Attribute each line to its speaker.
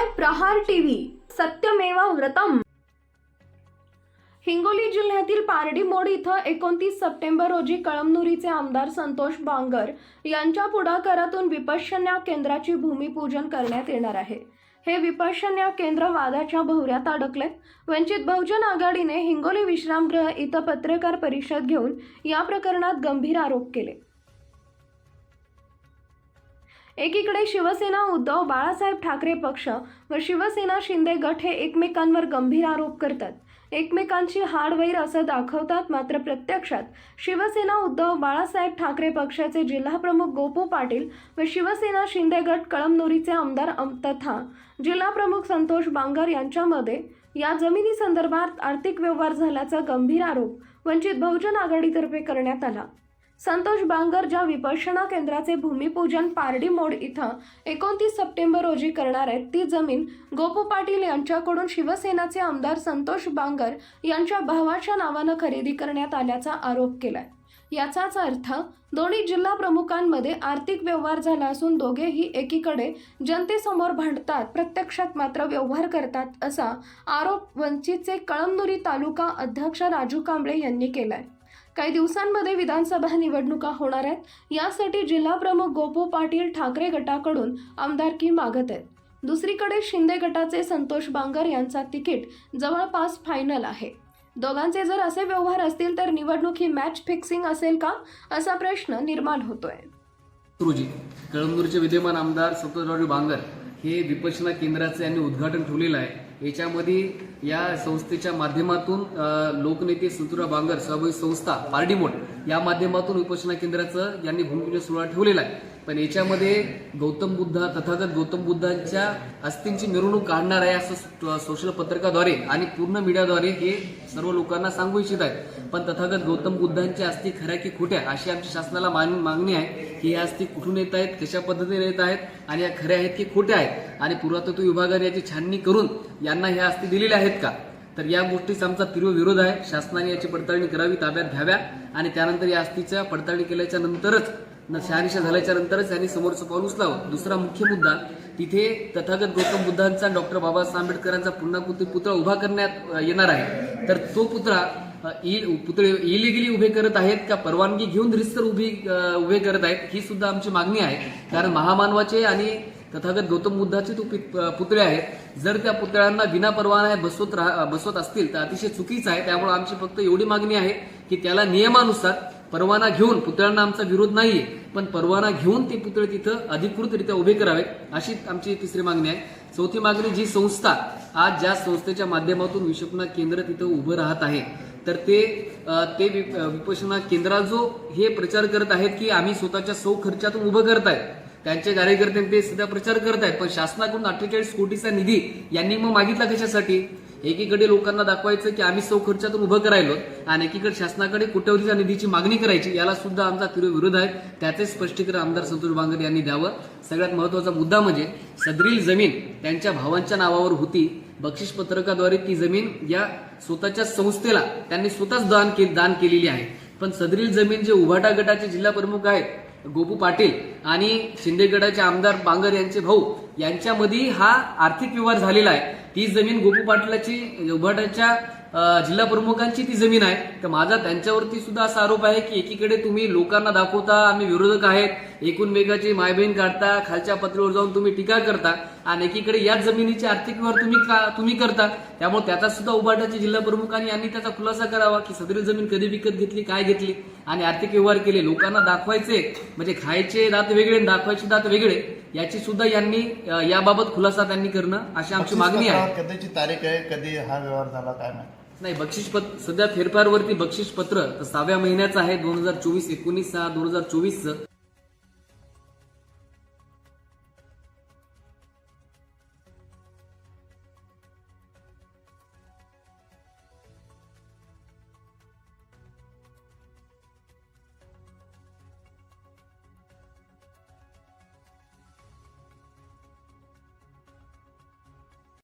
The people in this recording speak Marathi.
Speaker 1: पाहताय प्रहार टीव्ही. सत्यमेवा व्रतम. हिंगोली जिल्ह्यातील पारडीमोड इथं एकोणतीस सप्टेंबर रोजी कळमनुरीचे आमदार संतोष बांगर यांच्या पुढाकारातून विपश्यन्या केंद्राची भूमिपूजन करण्यात येणार आहे. हे विपश्यन्या केंद्र वादाच्या भोवऱ्यात अडकलेत. वंचित बहुजन आघाडीने हिंगोली विश्रामगृह इथं पत्रकार परिषद घेऊन या प्रकरणात गंभीर आरोप केले. एकीकडे शिवसेना उद्धव बाळासाहेब ठाकरे पक्ष व शिवसेना शिंदे गट हे एकमेकांवर गंभीर आरोप करतात. एकमेकांची हाडवैर असं दाखवतात मात्र प्रत्यक्षात शिवसेना उद्धव बाळासाहेब ठाकरे पक्षाचे जिल्हाप्रमुख गोपू पाटील व शिवसेना शिंदे गट कळमनुरीचे आमदार तथा जिल्हाप्रमुख संतोष बांगर यांच्यामध्ये या जमिनी संदर्भात आर्थिक व्यवहार झाल्याचा गंभीर आरोप वंचित बहुजन आघाडीतर्फे करण्यात आला. संतोष बांगर ज्या विपश्यना केंद्राचे भूमिपूजन पारडी मोड इथं एकोणतीस सप्टेंबर रोजी करणार आहेत ती जमीन गोपू पाटील यांच्याकडून शिवसेनाचे आमदार संतोष बांगर यांच्या भावाच्या नावानं खरेदी करण्यात आल्याचा आरोप केलाय. याचाच अर्थ दोन्ही जिल्हा प्रमुखांमध्ये आर्थिक व्यवहार झाला असून दोघेही एकीकडे जनतेसमोर भांडतात प्रत्यक्षात मात्र व्यवहार करतात असा आरोप वंचितचे कळमनुरी तालुका अध्यक्ष राजू कांबळे यांनी केलाय. काही दिवसांमध्ये विधानसभा निवडणुका होणार आहेत. यासाठी जिल्हा प्रमुख गोपू पाटील ठाकरे गटाकडून आमदारकी मागत आहेत. दुसरीकडे शिंदे गटाचे संतोष बांगर यांचा तिकीट जवळपास फायनल आहे. दोघांचे जर असे व्यवहार असतील तर निवडणूक ही मॅच फिक्सिंग असेल का? असा प्रश्न निर्माण होतोय.
Speaker 2: रोजी कळमनुरीचे विद्यमान आमदार सतोषरावजी बांगर हे विपक्षना केंद्राचे यांनी उद्घाटन ठेवलेलं आहे. याच्यामध्ये या संस्थेच्या माध्यमातून लोकनेते संतुरा बांगर सहभागी संस्था पार्डीमोट या माध्यमातून उपोषणा केंद्राचं यांनी भूमिपूजन सोहळा ठेवलेला आहे. पण याच्यामध्ये गौतम बुद्ध तथागत गौतम बुद्धांच्या अस्थींची मिरवणूक काढणार आहे असं सोशल पत्रकाद्वारे आणि पूर्ण मीडियाद्वारे हे सर्व लोकांना सांगू इच्छित आहेत. पण तथागत गौतम बुद्धांच्या अस्थी खऱ्या की खोट्या अशी आमची शासनाला मागणी आहे. की आज ती कुठून येत आहेत कशा पद्धतीने येत आहेत आणि या खऱ्या आहेत की खोट्या आहेत? आणि पुरातत्व विभागाने याची छाननी करून यांना ह्या अस्थी दिलेल्या आहेत का? तर या गोष्टीचा आमचा तीव्र विरोध आहे. शासनाने याची पडताळणी करावी ताब्यात घ्याव्या आणि त्यानंतर या अस्थीच्या पडताळणी केल्याच्या नंतरच न शहानिशा झाल्याच्या नंतरच त्यांनी समोरचं पाऊल उचलावं. दुसरा मुख्य मुद्दा तिथे तथागत गौतम बुद्धांचा डॉक्टर बाबासाहेब आंबेडकरांचा पुन्हा पुतळा उभा करण्यात येणार आहे. तर तो पुतळा पुतळे इलिगली उभे करत आहेत का परवानगी घेऊन रिस्तर उभी उभे करत आहेत ही सुद्धा आमची मागणी आहे. कारण महामानवाचे आणि तथागत गौतम बुद्धाचे तो पुतळे आहेत. जर त्या पुतळ्यांना विना परवाना हे बसवत राह- बसवत असतील तर अतिशय चुकीचं आहे. त्यामुळे आमची फक्त एवढी मागणी आहे की त्याला नियमानुसार परवाना घेऊन पुतळ्यांना आमचा विरोध नाहीये पण परवाना घेऊन ते पुतळे तिथं अधिकृतरित्या उभे करावेत अशी आमची तिसरी मागणी आहे. चौथी मागणी जी संस्था आज ज्या संस्थेच्या माध्यमातून विषपणा केंद्र तिथं उभं राहत आहे तर ते ते विपोषणा अ, केंद्रात जो हे प्रचार करत आहेत की आम्ही स्वतःच्या सौ खर्चातून उभं करतायत त्यांचे कार्यकर्ते ते सध्या प्रचार करत आहेत. पण शासनाकडून अठ्ठेचाळीस कोटीचा निधी यांनी मग मागितला कशासाठी? एकीकडे लोकांना दाखवायचं की आम्ही सौ खर्चातून उभं करायलो आणि एकीकडे शासनाकडे कोट्यवधीच्या निधीची मागणी करायची याला सुद्धा आमचा तीव्र विरोध आहे. त्याचे स्पष्टीकरण आमदार संतोष बांगर यांनी द्यावं. सगळ्यात महत्त्वाचा मुद्दा म्हणजे सदरील जमीन त्यांच्या भावांच्या नावावर होती. बक्षीस पत्रकाद्वारे ती जमीन या स्वतःच्या संस्थेला त्यांनी स्वतःच दान के दान केलेली आहे. पण सदरील जमीन जे उभाटा गटाचे जिल्हा प्रमुख आहेत गोपू पाटील आणि शिंदे गटाचे आमदार बांगर यांचे भाऊ यांच्यामध्ये हा आर्थिक व्यवहार झालेला आहे. ती जमीन गोपू पाटलाची उभाटाच्या जिल्हा प्रमुखांची ती जमीन आहे. तर माझा त्यांच्यावरती सुद्धा असा आरोप आहे की एकीकडे तुम्ही लोकांना दाखवता आम्ही विरोधक आहेत. एकूण मेघाची मायबहीण काढता खालच्या पातळीवर जाऊन तुम्ही टीका करता आणि एकीकडे याच जमिनीचे आर्थिक व्यवहार तुम्ही का तुम्ही करता. त्यामुळे त्याचा सुद्धा उभाटाचे जिल्हा प्रमुखांनी यांनी त्याचा खुलासा करावा की सदरील जमीन कधी विकत घेतली काय घेतली आणि आर्थिक व्यवहार केले. लोकांना दाखवायचे म्हणजे खायचे दात वेगळे दाखवायचे दात वेगळे याची सुद्धा यांनी याबाबत खुलासा त्यांनी करणं अशी आमची मागणी आहे.
Speaker 3: पत्रावर कधीची तारीख आहे कधी हा व्यवहार झाला काय नाही
Speaker 2: नाही बक्षीस पत्र सध्या फेरफारवरती बक्षीस पत्र सहाव्या महिन्याचं आहे दोन हजार चोवीस एकोणीस सहा दोन हजार चोवीसचं.